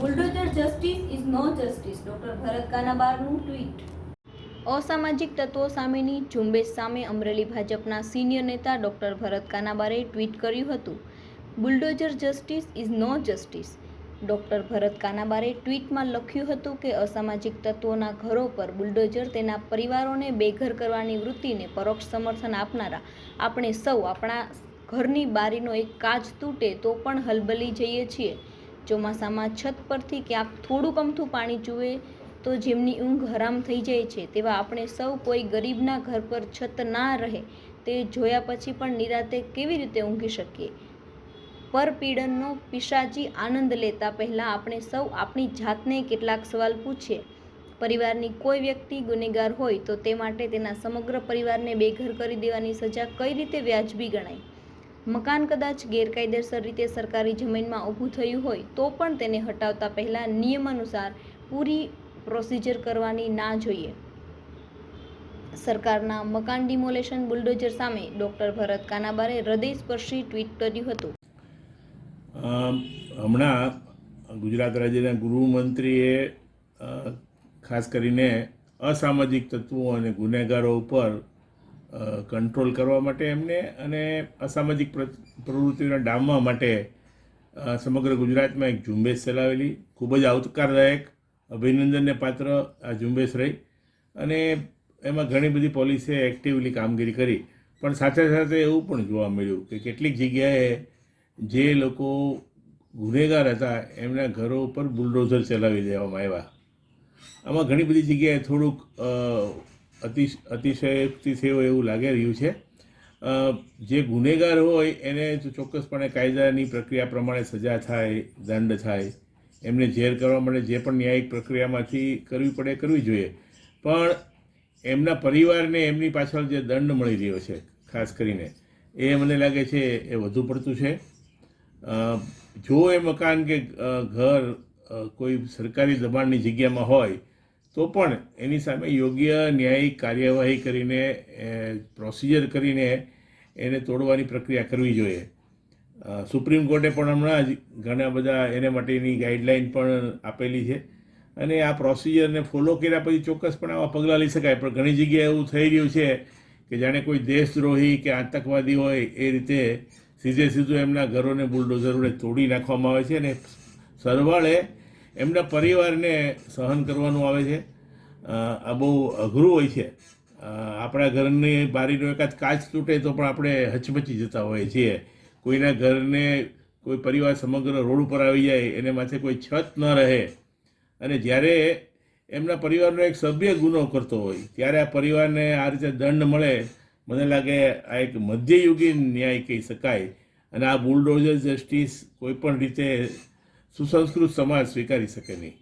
Bulldozer justice is no justice doctor Bharat કાનાબારનું tweet અસામાજિક તત્વો સામેની ઝુંબેશ સામે અમરેલી ભાજપના સિનિયર નેતા ડોક્ટર ભરત કાનાબારે ટ્વીટ કર્યું હતું. Bulldozer justice is no justice doctor Bharat કાનાબારે ટ્વીટમાં લખ્યું હતું કે અસામાજિક તત્વોના ઘરો પર બુલડોઝર તેના પરિવારોને બેઘર કરવાની વૃત્તિને પરોક્ષ સમર્થન આપનારા આપણે સૌ આપણા ઘરની બારીનો એક કાચ તૂટે તો પણ હલબલી જઈએ છીએ. ચોમાસામાં છત પરથી ક્યાંક થોડુંક અમથું પાણી જુએ તો જેમની ઊંઘ હરામ થઈ જાય છે, તેવા આપણે સૌ કોઈ ગરીબના ઘર પર છત ના રહે, તે જોયા પછી પણ નિરાતે કેવી રીતે ઊંઘી શકીએ? પરપીડનનો પિશાચી આનંદ લેતા પહેલાં આપણે સૌ આપણી જાતને કેટલાક સવાલ પૂછીએ. પરિવારની કોઈ વ્યક્તિ ગુનેગાર હોય તો તે માટે તેના સમગ્ર પરિવારને બેઘર કરી દેવાની સજા કઈ રીતે વ્યાજબી ગણાય? મકાન કદાચ ગેરકાયદેસર રીતે સરકારી જમીનમાં ઊભું થયું હોય તો પણ તેને હટાવતા પહેલાં નિયમ અનુસાર પૂરી પ્રોસિજર કરવાની ના જોઈએ. સરકારના મકાન ડિમોલેશન બુલડોઝર સામે ડોક્ટર ભરત કાનાબારે હૃદયસ્પર્શી ટ્વીટ કર્યું હતું. હમણાં ગુજરાત રાજ્યના ગૃહમંત્રીએ ખાસ કરીને અસામાજિક તત્વો અને ગુનેગારો ઉપર કંટ્રોલ કરવા માટે એમને અને અસામાજિક પ્ર- પ્રવૃત્તિઓને ડામવા માટે સમગ્ર ગુજરાતમાં એક ઝુંબેશ ચલાવેલી. ખૂબ જ આવકારદાયક અભિનંદનને પાત્ર આ ઝુંબેશ રહી. અને એમાં ઘણી બધી પોલીસે એક્ટિવલી કામગીરી કરી. પણ સાથે સાથે એવું પણ જોવા મળ્યું કે કેટલીક જગ્યાએ જે લોકો ગુનેગાર હતા, એમના ઘરો ઉપર બુલડોઝર ચલાવી દેવામાં આવ્યા. આમાં ઘણી બધી જગ્યાએ થોડુંક અ, અતિ અતિશયોક્તિ થયો એવું લાગી રહ્યું છે. જે ગુનેગાર હોય એને ચોક્કસપણે કાયદાની પ્રક્રિયા પ્રમાણે સજા થાય દંડ થાય. એમને ઝેર કરવા માટે જે પણ ન્યાયિક પ્રક્રિયામાંથી કરવી પડે કરવી જોઈએ. પણ એમના પરિવારને એમની પાછળ જે દંડ મળી રહ્યો છે ખાસ કરીને એ મને લાગે છે એ વધુ પડતું છે. જો એ મકાન કે ઘર કોઈ સરકારી દબાણની જગ્યામાં હોય તો પણ એની સામે યોગ્ય ન્યાયિક કાર્યવાહી કરીને પ્રોસિજર કરીને એને તોડવાની પ્રક્રિયા કરવી જોઈએ. સુપ્રીમ કોર્ટે પણ હમણાં જ ઘણા બધા એને માટેની ગાઈડલાઇન પણ આપેલી છે. અને આ પ્રોસિજરને ફોલો કર્યા પછી ચોક્કસપણે આવા પગલાં લઈ શકાય. પણ ઘણી જગ્યાએ એવું થઈ રહ્યું છે કે જાણે કોઈ દેશદ્રોહી કે આતંકવાદી હોય એ રીતે સીધે સીધું એમના ઘરોને બુલડોઝરોને તોડી નાખવામાં આવે છે અને સરવાળે એમના પરિવારને સહન કરવાનું આવે છે. આ બહુ અઘરું હોય છે. આપણા ઘરની બારીનો એકાદ કાચ તૂટે તો પણ આપણે હચમચી જતા હોઈએ છીએ. કોઈના ઘરને કોઈ પરિવાર સમગ્ર રોડ ઉપર આવી જાય, એને માથે કોઈ છત ન રહે. અને જ્યારે એમના પરિવારનો એક સભ્ય ગુનો કરતો હોય, ત્યારે આ પરિવારને આ રીતે દંડ મળે. મને લાગે આ એક મધ્યયુગીન ન્યાય કહી શકાય. અને આ બુલડોઝર જસ્ટિસ કોઈ પણ રીતે સુસંસ્કૃત સમાજ સ્વીકારી શકે નહીં.